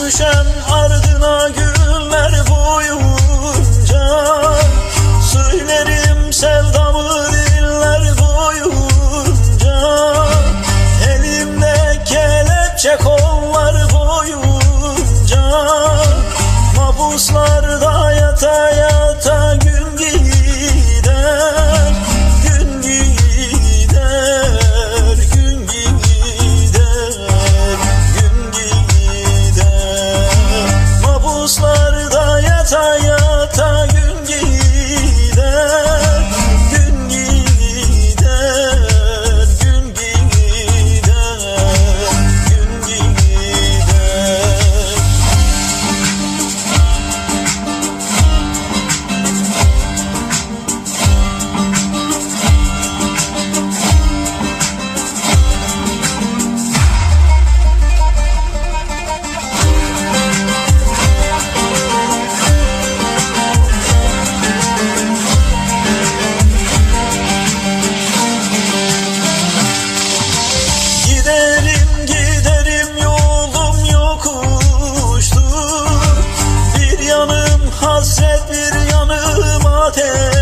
düşen ardına güller boyunca. Söylerim sevdamı diller boyunca. Elimde kelepçe kollar boyunca. Mabuslarda yataya hasret bir yanım ateş.